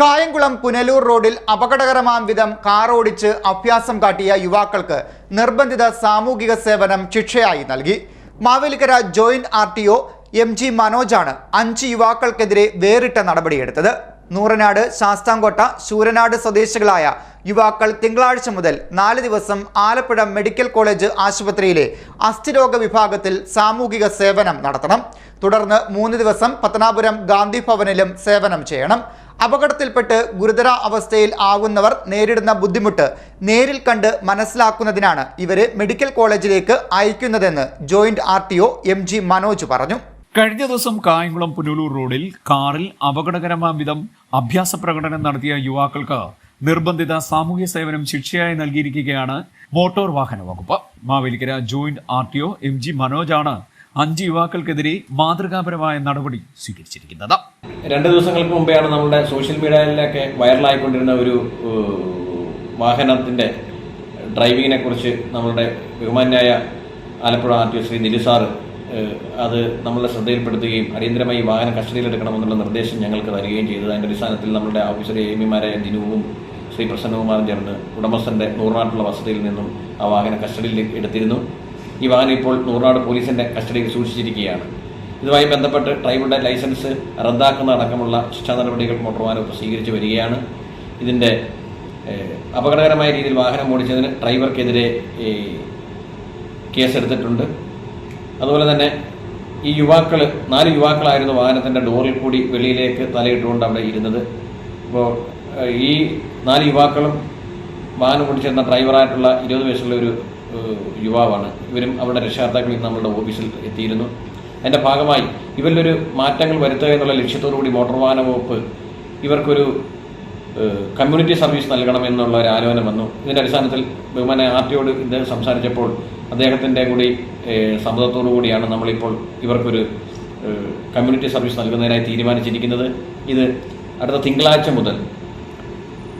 കായംകുളം പുനലൂർ റോഡിൽ അപകടകരമാം വിധം കാർ ഓടിച്ച് അഭ്യാസം കാട്ടിയ യുവാക്കൾക്ക് നിർബന്ധിത സാമൂഹിക സേവനം ശിക്ഷയായി നൽകി. Mavelikkara joint R T O M G മനോജാണ് അഞ്ച് യുവാക്കൾക്കെതിരെ വേറിട്ട നടപടിയെടുത്തത്. നൂറനാട് ശാസ്താംകോട്ട ശൂരനാട് സ്വദേശികളായ യുവാക്കൾ തിങ്കളാഴ്ച മുതൽ നാല് ദിവസം ആലപ്പുഴ മെഡിക്കൽ കോളേജ് ആശുപത്രിയിലെ അസ്ഥിരോഗ വിഭാഗത്തിൽ സാമൂഹിക സേവനം നടത്തണം. തുടർന്ന് മൂന്ന് ദിവസം പത്തനാപുരം ഗാന്ധി ഭവനിലും സേവനം ചെയ്യണം. അപകടത്തിൽപ്പെട്ട് ഗുരുതര അവസ്ഥയിൽ ആകുന്നവർ നേരിടുന്ന ബുദ്ധിമുട്ട് നേരിൽ കണ്ട് മനസ്സിലാക്കുന്നതിനാണ് ഇവരെ മെഡിക്കൽ കോളേജിലേക്ക് അയക്കുന്നതെന്ന് joint R T O M G Manoj പറഞ്ഞു. കഴിഞ്ഞ ദിവസം കായംകുളം പുനലൂർ റോഡിൽ കാറിൽ അപകടകരമാം വിധം അഭ്യാസ പ്രകടനം നടത്തിയ യുവാക്കൾക്ക് നിർബന്ധിത സാമൂഹ്യ സേവനം ശിക്ഷയായി നൽകിയിരിക്കുകയാണ് മോട്ടോർ വാഹന വകുപ്പ്. Mavelikkara joint R T O M G മനോജാണ് അഞ്ച് യുവാക്കൾക്കെതിരെ മാതൃകാപരമായ നടപടി സ്വീകരിച്ചിരിക്കുന്നത്. രണ്ട് ദിവസങ്ങൾക്ക് മുമ്പെയാണ് നമ്മുടെ സോഷ്യൽ മീഡിയയിലൊക്കെ വൈറലായിക്കൊണ്ടിരുന്ന ഒരു വാഹനത്തിന്റെ ഡ്രൈവിങ്ങിനെ കുറിച്ച് നമ്മളുടെ ബഹുമാന്യായ Alappuzha R T O Shri നിലുസാർ അത് നമ്മളുടെ ശ്രദ്ധയിൽപ്പെടുത്തുകയും അടിയന്തരമായി വാഹനം കസ്റ്റഡിയിലെടുക്കണമെന്നുള്ള നിർദ്ദേശം ഞങ്ങൾക്ക് തരികയും ചെയ്തത്. അതിന്റെ അടിസ്ഥാനത്തിൽ നമ്മുടെ ഓഫീസർ എമിമാരായ ദിനുവും ശ്രീ പ്രസന്നകുമാറും ചേർന്ന് ഉടമസ്ഥന്റെ നൂറിനാട്ടുള്ള വസതിയിൽ നിന്നും ആ വാഹനം കസ്റ്റഡിയിൽ എടുത്തിരുന്നു. ഈ വാഹനം ഇപ്പോൾ നൂറിനാട് പോലീസിന്റെ കസ്റ്റഡിയിൽ സൂക്ഷിച്ചിരിക്കുകയാണ്. ഇതുമായി ബന്ധപ്പെട്ട് ഡ്രൈവറുടെ ലൈസൻസ് റദ്ദാക്കുന്ന അടക്കമുള്ള ശിക്ഷാ നടപടികൾ മോട്ടോർ വാഹനം സ്വീകരിച്ചു വരികയാണ്. ഇതിന്റെ അപകടകരമായ രീതിയിൽ വാഹനം ഓടിച്ചതിന് ഡ്രൈവർക്കെതിരെ കേസെടുത്തിട്ടുണ്ട്. അതുപോലെ തന്നെ ഈ യുവാക്കൾ നാല് യുവാക്കളായിരുന്നു വാഹനത്തിന്റെ ഡോറിൽ കൂടി വെളിയിലേക്ക് തലയിട്ടുകൊണ്ട് അവിടെ ഇരുന്നത്. അപ്പോൾ ഈ നാല് യുവാക്കളും വാഹനം ഓടിച്ചിരുന്ന ഡ്രൈവറായിട്ടുള്ള ഇരുപത് വയസ്സുള്ള ഒരു യുവാവാണ്. ഇവരും അവരുടെ രക്ഷകർത്താക്കൾ ഇന്ന് നമ്മളുടെ ഓഫീസിൽ എത്തിയിരുന്നു. അതിന്റെ ഭാഗമായി ഇവരിലൊരു മാറ്റങ്ങൾ വരുത്തുക എന്നുള്ള ലക്ഷ്യത്തോടു കൂടി മോട്ടോർ വാഹന വകുപ്പ് ഇവർക്കൊരു കമ്മ്യൂണിറ്റി സർവീസ് നൽകണമെന്നുള്ള ഒരു ആലോചന വന്നു. ഇതിന്റെ അടിസ്ഥാനത്തിൽ ബഹുമാന ആർ ടിയോട് ഇദ്ദേഹം സംസാരിച്ചപ്പോൾ അദ്ദേഹത്തിന്റെ കൂടി സമ്മതത്തോടു കൂടിയാണ് നമ്മളിപ്പോൾ ഇവർക്കൊരു കമ്മ്യൂണിറ്റി സർവീസ് നൽകുന്നതിനായി തീരുമാനിച്ചിരിക്കുന്നത്. ഇത് അടുത്ത തിങ്കളാഴ്ച മുതൽ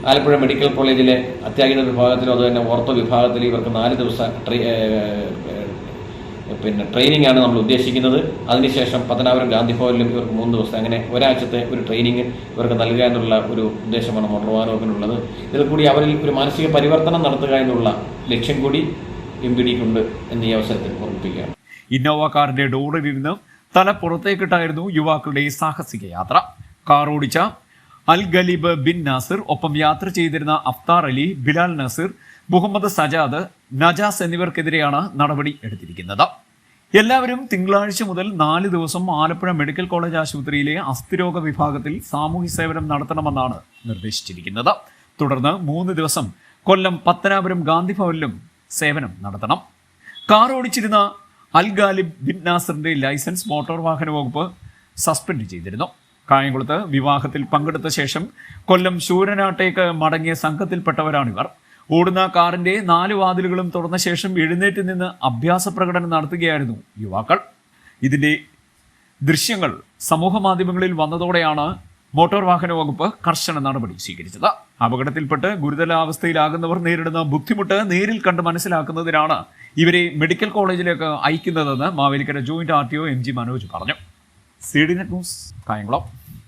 ആലപ്പുഴ മെഡിക്കൽ കോളേജിലെ അത്യാഹിത വിഭാഗത്തിലും അതുതന്നെ ഓർത്തോ വിഭാഗത്തിലോ ഇവർക്ക് നാല് ദിവസം പിന്നെ ട്രെയിനിങ് ആണ് നമ്മൾ ഉദ്ദേശിക്കുന്നത്. അതിനുശേഷം പത്തനാപുരം ഗാന്ധി ഭവനിലും ഇവർക്ക് മൂന്ന് ദിവസം അങ്ങനെ ഒരാഴ്ചത്തെ ഒരു ട്രെയിനിങ് ഇവർക്ക് നൽകുക എന്നുള്ള ഒരു ഉദ്ദേശമാണ് മോട്ടോർ വാഹന വകുപ്പിനുള്ളത് ഇതിൽ കൂടി അവരിൽ ഒരു മാനസിക പരിവർത്തനം നടത്തുക എന്നുള്ള ലക്ഷ്യം കൂടി എം പി ഡിക്കുണ്ട് എന്ന് ഈ അവസരത്തിൽ ഓർമ്മിപ്പിക്കുകയാണ്. ഇന്നോവ കാറിന്റെ ഡോറിലിരുന്ന് തല പുറത്തേക്കിട്ടായിരുന്നു യുവാക്കളുടെ സാഹസിക യാത്ര. കാർ ഓടിച്ച അൽ ഗലീബ് ബിൻ നാസിർ ഒപ്പം യാത്ര ചെയ്തിരുന്ന അഫ്താർ അലി ബിലാൽ നസീർ മുഹമ്മദ് സജാദ് നജാസ് എന്നിവർക്കെതിരെയാണ് നടപടി എടുത്തിരിക്കുന്നത്. എല്ലാവരും തിങ്കളാഴ്ച മുതൽ നാല് ദിവസം ആലപ്പുഴ മെഡിക്കൽ കോളേജ് ആശുപത്രിയിലെ അസ്ഥിരോഗ വിഭാഗത്തിൽ സാമൂഹ്യ സേവനം നടത്തണമെന്നാണ് നിർദ്ദേശിച്ചിരിക്കുന്നത്. തുടർന്ന് മൂന്ന് ദിവസം കൊല്ലം പത്തനാപുരം ഗാന്ധി ഭവനിലും സേവനം നടത്തണം. കാർ ഓടിച്ചിരുന്ന അൽ ഗാലിബ് ബിൻ നാസറിന്റെ ലൈസൻസ് മോട്ടോർ വാഹന വകുപ്പ് സസ്പെൻഡ് ചെയ്തിരുന്നു. കായംകുളത്ത് വിവാഹത്തിൽ പങ്കെടുത്ത ശേഷം കൊല്ലം ശൂരനാട്ടേക്ക് മടങ്ങിയ സംഘത്തിൽപ്പെട്ടവരാണിവർ. ഓടുന്ന കാറിന്റെ നാല് വാതിലുകളും തുറന്ന ശേഷം എഴുന്നേറ്റ് നിന്ന് അഭ്യാസ പ്രകടനം നടത്തുകയായിരുന്നു യുവാക്കൾ. ഇതിന്റെ ദൃശ്യങ്ങൾ സമൂഹ മാധ്യമങ്ങളിൽ വന്നതോടെയാണ് മോട്ടോർ വാഹന വകുപ്പ് കർശന നടപടി സ്വീകരിച്ചത്. അപകടത്തിൽപ്പെട്ട് ഗുരുതരാവസ്ഥയിലാകുന്നവർ നേരിടുന്ന ബുദ്ധിമുട്ട് നേരിൽ കണ്ട് മനസ്സിലാക്കുന്നതിനാണ് ഇവരെ മെഡിക്കൽ കോളേജിലേക്ക് അയക്കുന്നതെന്ന് Mavelikkara joint R T O M G Manoj പറഞ്ഞു. C D net news Kayamkulam.